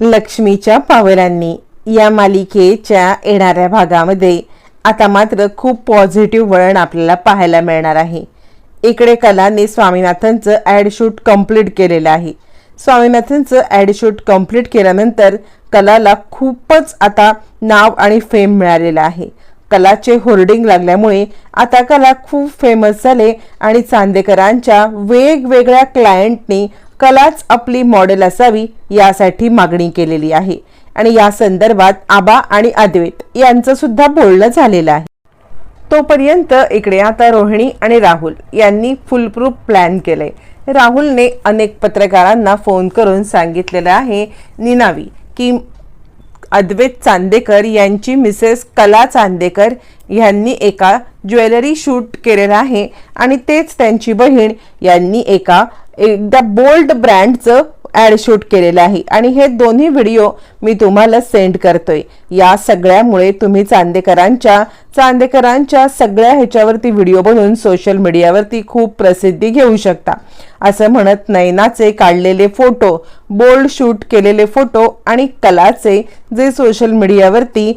लक्ष्मीच्या पावलांनी या मालिकेच्या येणाऱ्या भागामध्ये आता मात्र खूप पॉझिटिव्ह वळण आपल्याला पाहायला मिळणार आहे. इकडे कलाने स्वामीनाथनचं ॲड शूट कंप्लीट केलेलं आहे. स्वामीनाथनचं ॲड शूट कंप्लीट केल्यानंतर कलाला खूपच आता नाव आणि फेम मिळालेलं आहे. कलाचे होर्डिंग लागल्यामुळे आता कला खूप फेमस झाले आणि चांदेकरांच्या वेगवेगळ्या क्लायंटनी कलाच आपली मॉडेल असावी यासाठी मागणी केलेली आहे. आणि या संदर्भात आबा आणि अद्वैत यांचं सुद्धा बोलणं झालेलं आहे. तोपर्यंत इकडे आता रोहिणी आणि राहुल यांनी फुलप्रूफ प्लॅन केलंय. राहुलने अनेक पत्रकारांना फोन करून सांगितलेलं आहे निनावी की अद्वैत चांदेकर यांची मिसेस कला चांदेकर यांनी एका ज्वेलरी शूट केलेलं आहे आणि तेच त्यांची बहीण यांनी एका एकदा बोल्ड ब्रँडचं ॲड शूट केलेलं आहे. आणि हे दोन्ही व्हिडिओ मी तुम्हाला सेंड करतोय. या सगळ्यामुळे तुम्ही चांदेकरांच्या चांदेकरांच्या सगळ्या ह्याच्यावरती व्हिडिओ बनवून सोशल मीडियावरती खूप प्रसिद्धी घेऊ शकता. असं म्हणत नैनाचे काढलेले फोटो बोल्ड शूट केलेले फोटो आणि कलाचे जे सोशल मीडियावरती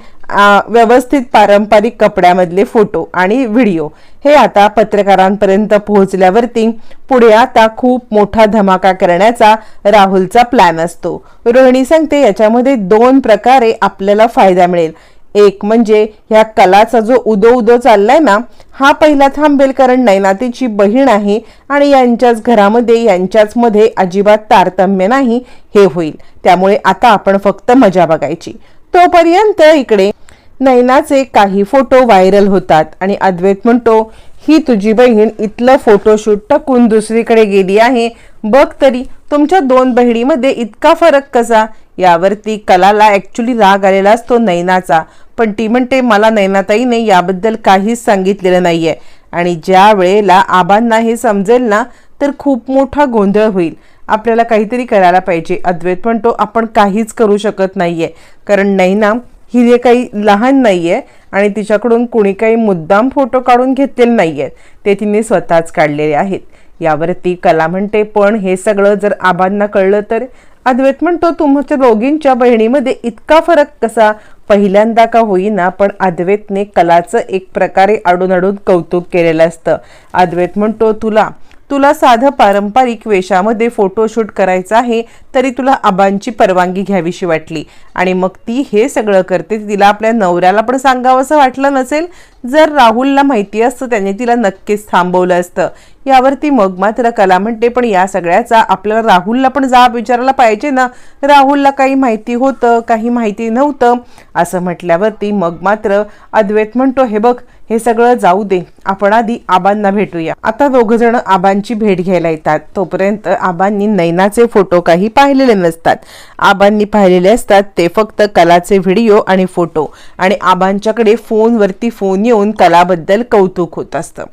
व्यवस्थित पारंपरिक कपड्यामधले फोटो आणि व्हिडिओ हे आता पत्रकारांपर्यंत पोहोचल्यावरती पुढे आता खूप मोठा धमाका करण्याचा राहुलचा प्लॅन असतो. रोहिणी सांगते याच्यामध्ये दोन प्रकारे आपल्याला फायदा मिळेल. एक म्हणजे ह्या कलाचा जो उदो उदो चाललाय ना हा पहिला थांबेल कारण नैनातीची बहीण आहे आणि यांच्याच घरामध्ये यांच्याच मध्ये अजिबात तारतम्य नाही हे होईल. त्यामुळे आता आपण फक्त मजा बघायची. तोपर्यंत इकडे नैनाचे काही फोटो व्हायरल होतात. आणि अद्वैत म्हणतो ही तुझी बहीण इथलं फोटोशूट टाकून दुसरीकडे गेली आहे. बघ तरी तुमच्या दोन बहिणीमध्ये इतका फरक कसा? यावरती कलाला ॲक्च्युली राग आलेला असतो नैनाचा. पण ती म्हणते मला नैनाताईने याबद्दल काहीच सांगितलेलं नाही आहे आणि ज्या वेळेला आबांना हे समजेल ना तर खूप मोठा गोंधळ होईल. आपल्याला काहीतरी करायला पाहिजे. अद्वैत म्हणतो आपण काहीच करू शकत नाही आहे कारण नैना ही जे काही लहान नाही आहे आणि तिच्याकडून कुणी काही मुद्दाम फोटो काढून घेतलेले नाही आहेत ते तिने स्वतःच काढलेले आहेत. यावरती कला म्हणते पण हे सगळं जर आबांना कळलं तर? अद्वैत म्हणतो तुमच्या दोघींच्या बहिणीमध्ये इतका फरक कसा? पहिल्यांदा का होईना पण अद्वैतने कलाचं एक प्रकारे अडून अडून कौतुक केलेलं असतं. अद्वैत म्हणतो तुला तुला साधं पारंपरिक वेशामध्ये फोटोशूट करायचं आहे तरी तुला आबांची परवानगी घ्यावीशी वाटली. आणि मग ती हे सगळं करते तिला आपल्या नवऱ्याला पण सांगावं असं वाटलं नसेल? जर राहुलला माहिती असतं त्याने तिला नक्कीच थांबवलं असतं. यावरती मग मात्र कला म्हणते पण या सगळ्याचा आपल्याला राहुलला पण जाब विचारायला पाहिजे ना. राहुलला काही माहिती होतं काही माहिती नव्हतं. असं म्हटल्यावरती मग मात्र अद्वैत म्हणतो हे बघ हे सगळं जाऊ दे. आपण आधी आबांना भेटूया. आता दोघ जण आबांची भेट घ्यायला येतात. तोपर्यंत आबांनी नैनाचे फोटो काही पाहिलेले नसतात. आबांनी पाहिलेले असतात ते फक्त कलाचे व्हिडिओ आणि फोटो. आणि आबांच्याकडे फोनवरती फोन येऊन कलाबद्दल कौतुक होत असतं.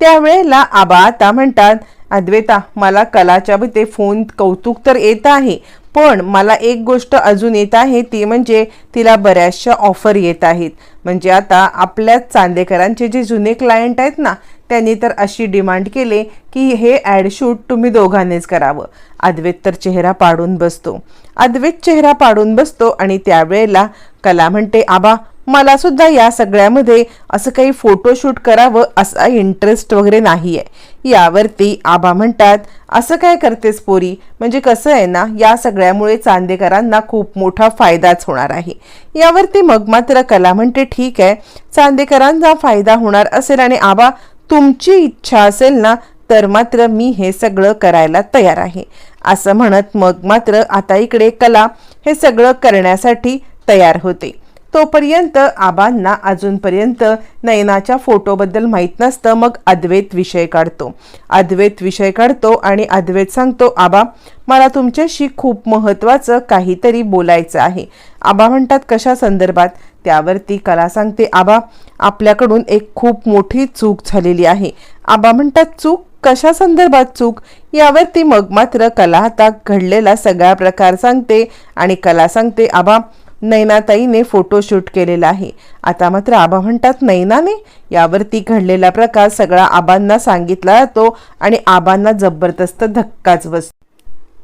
त्यावेळेला आबा आता म्हणतात अद्वैता मला कलाच्या ते फोन कौतुक तर येत आहे पण मला एक गोष्ट अजून येत आहे ती म्हणजे तिला बऱ्याचशा ऑफर येत आहेत. म्हणजे आता आपल्या चांदेकरांचे जे जुने क्लायंट आहेत ना त्यांनी तर अशी डिमांड केले की हे ॲड शूट तुम्ही दोघांनीच करावं. अद्वैत तर चेहरा पाडून बसतो. अद्वैत चेहरा पाडून बसतो आणि त्यावेळेला कला म्हणते आबा मला सुद्धा या सगळ्यामध्ये असं काही फोटोशूट करावं असा इंटरेस्ट वगैरे नाही आहे यावरती आबा म्हणतात असं काय करतेस पोरी? म्हणजे कसं आहे ना या सगळ्यामुळे चांदेकरांना खूप मोठा फायदाच होणार आहे. यावरती मग मात्र कला म्हणते ठीक आहे चांदेकरांचा फायदा होणार असेल आणि आबा तुमची इच्छा असेल ना तर मात्र मी हे सगळं करायला तयार आहे. असं म्हणत मग मात्र आता इकडे कला हे सगळं करण्यासाठी तयार होते. तोपर्यंत आबांना अजूनपर्यंत नयनाच्या फोटोबद्दल माहीत नसतं. मग अद्वैत विषय काढतो. अद्वैत विषय काढतो आणि अद्वैत सांगतो आबा मला तुमच्याशी खूप महत्त्वाचं काहीतरी बोलायचं आहे. आबा म्हणतात कशा संदर्भात? त्यावरती कला सांगते आबा आपल्याकडून एक खूप मोठी चूक झालेली आहे. आबा म्हणतात चूक? कशा संदर्भात चूक? यावरती मग मात्र कला आता घडलेला सगळा प्रकार सांगते आणि कला सांगते आबा नैनाताईने फोटोशूट केलेला आहे. आता मात्र आबा म्हणतात नैनाने यावरती घडलेला प्रकार सगळा आबांना सांगितला जातो आणि आबांना जबरदस्त धक्काच बसतो.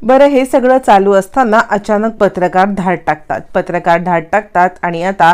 बरं हे सगळं चालू असताना अचानक पत्रकार धाड टाकतात. पत्रकार धाड टाकतात आणि आता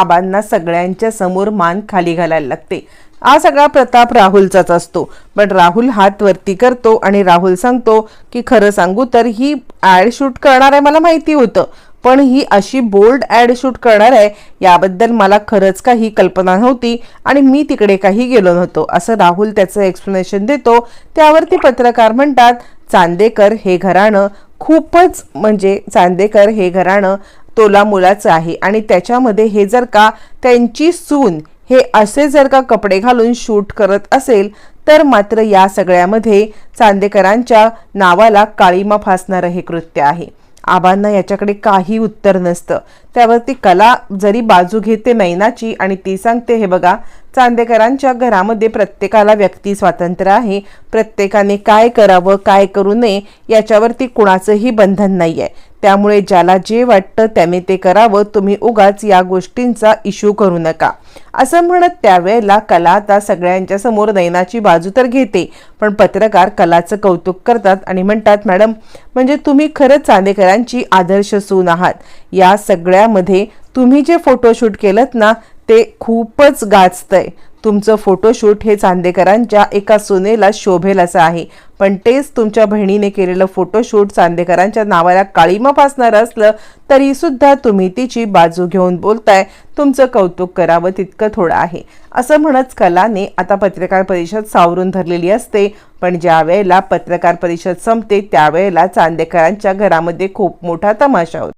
आबांना सगळ्यांच्या समोर मान खाली घालायला लागते. हा सगळा प्रताप राहुलचाच असतो. पण राहुल हात वरती करतो आणि राहुल सांगतो की खरं सांगू तर ही ॲड शूट करणार आहे मला माहिती होतं. पण ही अशी बोल्ड ॲड शूट करणार आहे याबद्दल मला खरंच काही कल्पना नव्हती आणि मी तिकडे काही गेलो नव्हतो. असं राहुल त्याचं एक्सप्लेनेशन देतो. त्यावरती पत्रकार म्हणतात चांदेकर हे घराणं खूपच म्हणजे चांदेकर हे घराणं तोला मुलाचं आहे आणि त्याच्यामध्ये हे जर का त्यांची सून हे असे जर का कपडे घालून शूट करत असेल तर मात्र या सगळ्यामध्ये चांदेकरांच्या नावाला काळीमा फासणारं हे कृत्य आहे. आबांना याच्याकडे काही उत्तर नसतं. त्यावरती कला जरी बाजू घेते नैनाची आणि ती सांगते हे बघा चांदेकरांच्या घरामध्ये प्रत्येकाला व्यक्ती स्वातंत्र्य आहे. प्रत्येकाने काय करावं काय करू नये याच्यावरती कुणाचंही बंधन नाही आहे त्यामुळे ज्याला जे वाटतं त्याने ते करावं. तुम्ही उगाच या गोष्टींचा इश्यू करू नका. असं म्हणत त्यावेळेला कला आता सगळ्यांच्या समोर नयनाची बाजू तर घेते पण पत्रकार कलाचं कौतुक करतात आणि म्हणतात मॅडम म्हणजे तुम्ही खरंच चांदेकरांची आदर्श सून आहात. या सगळ्यामध्ये तुम्ही जे फोटोशूट केलं ना ते खूपच गाजतंय. तुमचं फोटोशूट हे चांदेकरांच्या एका सुनेला शोभेल असं आहे. पण तेच तुमच्या बहिणीने केलेलं फोटोशूट चांदेकरांच्या नावाला काळीमा फासणारं असलं तरी सुद्धा तुम्ही तिची बाजू घेऊन बोलताय. तुमचं कौतुक करावं तितकं थोडं आहे. असं म्हणत कलाने आता पत्रकार परिषद सावरून धरलेली असते. पण ज्या वेळेला पत्रकार परिषद संपते त्यावेळेला चांदेकरांच्या घरामध्ये खूप मोठा तमाशा होतो.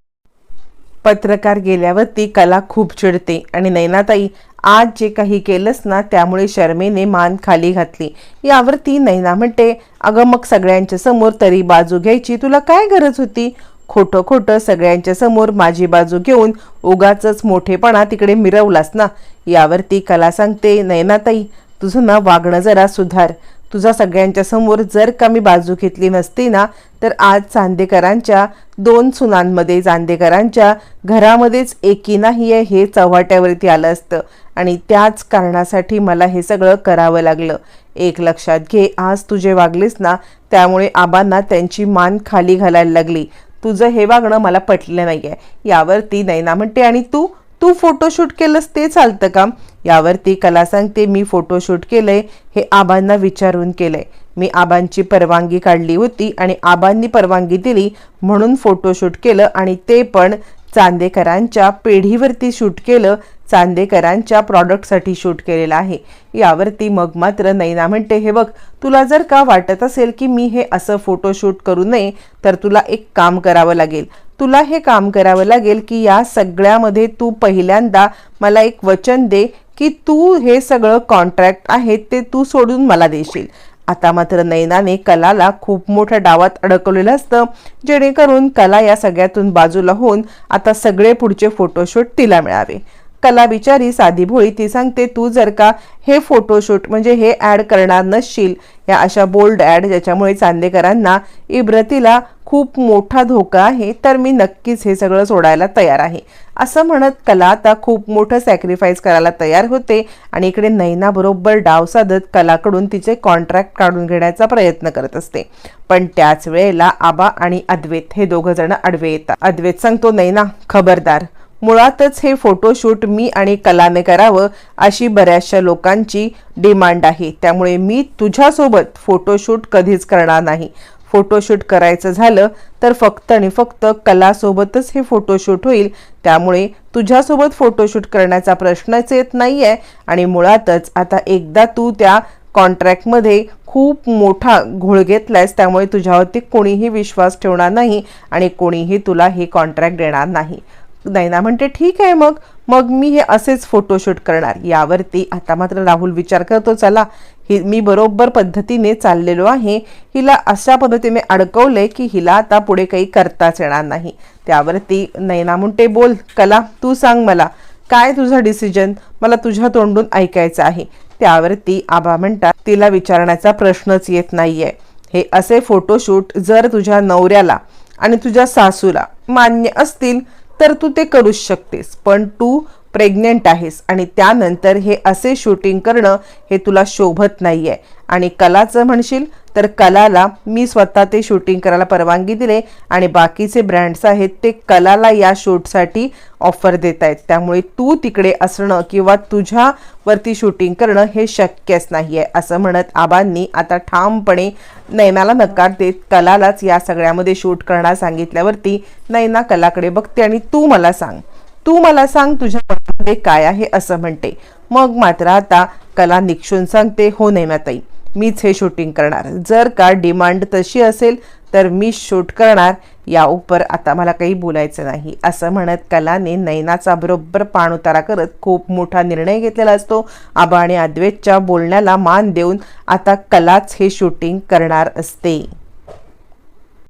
पत्रकार गेल्यावरती कला खूप चिडते. आणि नैनाताई आज जे काही केलंस ना त्यामुळे शर्मेने मान खाली घातली. यावर ती नैना म्हणते अगं मग सगळ्यांच्या समोर तरी बाजू घ्यायची तुला काय गरज होती? खोटं खोटं सगळ्यांच्या समोर माझी बाजू घेऊन उगाच मोठेपणा तिकडे मिरवलास ना? यावर ती कला सांगते नैनाताई तुझं ना वागणं जरा सुधार. तुझा सगळ्यांच्या समोर जर का मी बाजू घेतली नसती ना तर आज चांदेकरांच्या दोन सुनांमध्ये चांदेकरांच्या घरामध्येच एकी नाही आहे हे चव्हाट्यावरती आलं असतं. आणि त्याच कारणासाठी मला हे सगळं करावं लागलं. एक लक्षात घे आज तुझे वागलेस ना त्यामुळे आबांना त्यांची मान खाली घालायला लागली. तुझं हे वागणं मला पटलं नाही आहे यावरती नैना म्हणते आणि तू तू फोटोशूट केलंस ते चालतं का? यावरती कला सांगते मी फोटोशूट केलंय हे आबांना विचारून केलंय. मी आबांची परवानगी काढली होती आणि आबांनी परवानगी दिली म्हणून फोटोशूट केलं आणि ते पण चांदेकरांच्या पेढीवरती शूट केलं चांदेकरांच्या प्रॉडक्टसाठी शूट केलेलं आहे. यावरती मग मात्र नैना म्हणते हे बघ तुला जर का वाटत असेल की मी हे असं फोटोशूट करू नये तर तुला एक काम करावं लागेल. तुला हे काम करावं लागेल की या सगळ्यामध्ये तू पहिल्यांदा मला एक वचन दे की तू हे सगळं कॉन्ट्रॅक्ट आहे ते तू सोडून मला देशील. आता मात्र नैनाने कलाला खूप मोठ्या डावात अडकवलेलं असतं. जेणेकरून कला या सगळ्यातून बाजूला होऊन आता सगळे पुढचे फोटोशूट तिला मिळावे. कला बिचारी साधी भोळी ती सांगते तू जर का हे फोटोशूट म्हणजे हे ॲड करणार नसशील या अशा बोल्ड ॲड ज्याच्यामुळे चांदेकरांना इब्रतीला खूप मोठा धोका आहे तर मी नक्कीच हे सगळं सोडायला तयार आहे. असं म्हणत कला आता खूप मोठं सॅक्रिफाईस करायला तयार होते आणि इकडे नैनाबरोबर डाव साधत कलाकडून तिचे कॉन्ट्रॅक्ट काढून घेण्याचा प्रयत्न करत असते. पण त्याच वेळेला आबा आणि अद्वैत हे दोघं जण आडवे येतात. अद्वैत सांगतो नैना खबरदार मुळातच हे फोटोशूट मी आणि कलाने करावं अशी बऱ्याचशा लोकांची डिमांड आहे. त्यामुळे मी तुझ्यासोबत फोटोशूट कधीच करणार नाही. फोटोशूट करायचं झालं तर फक्त आणि फक्त कलासोबतच हे फोटोशूट होईल. त्यामुळे तुझ्यासोबत फोटोशूट करण्याचा प्रश्नच येत नाही आहे आणि मुळातच आता एकदा तू त्या कॉन्ट्रॅक्टमध्ये खूप मोठा घोळ घेतलायस त्यामुळे तुझ्यावरती कोणीही विश्वास ठेवणार नाही आणि कोणीही तुला हे कॉन्ट्रॅक्ट देणार नाही. नैना म्हणते ठीक आहे मग मग मी हे असेच फोटोशूट करणार. यावरती आता मात्र राहुल विचार करतो चला ही मी बरोबर पद्धतीने चाललेलो आहे. हिला अशा पद्धतीने अडकवले की हिला आता पुढे काही करताच येणार नाही. त्यावरती नैना म्हणते बोल कला तू सांग मला काय तुझा डिसिजन मला तुझ्या तोंडून ऐकायचं आहे. त्यावरती आबा म्हणतात तिला विचारण्याचा प्रश्नच येत नाहीये. हे असे फोटोशूट जर तुझ्या नवऱ्याला आणि तुझ्या सासूला मान्य असतील तर तू ते करूच शकतेस. पण तू प्रेग्नेंट आहेस आणि त्यानंतर हे असे शूटिंग करणं हे तुला शोभत नाही आहे आणि कलाचं म्हणशील तर कलाला मी स्वतः ते शूटिंग करायला परवानगी दिले आणि बाकीचे ब्रँड्स आहेत ते कलाला या शूटसाठी ऑफर देत आहेत. त्यामुळे तू तिकडे असणं किंवा तुझ्यावरती शूटिंग करणं हे शक्यच नाही आहे असं म्हणत आबांनी आता ठामपणे नैनाला नकार देत कलालाच या सगळ्यामध्ये शूट करणार सांगितल्यावरती नैना कलाकडे बघते आणि तू मला सांग. तू मला सांग तुझ्या मनामध्ये काय आहे असं म्हणते. मग मात्र आता कला निक्षून सांगते हो नैनाताई मीच हे शूटिंग करणार. जर का डिमांड तशी असेल तर मी शूट करणार. या उपर आता मला काही बोलायचं नाही. असं म्हणत कलाने नैनाचा बरोबर पाणउतारा करत खूप मोठा निर्णय घेतलेला असतो. आबा आणि अद्वैतच्या बोलण्याला मान देऊन आता कलाच हे शूटिंग करणार असते.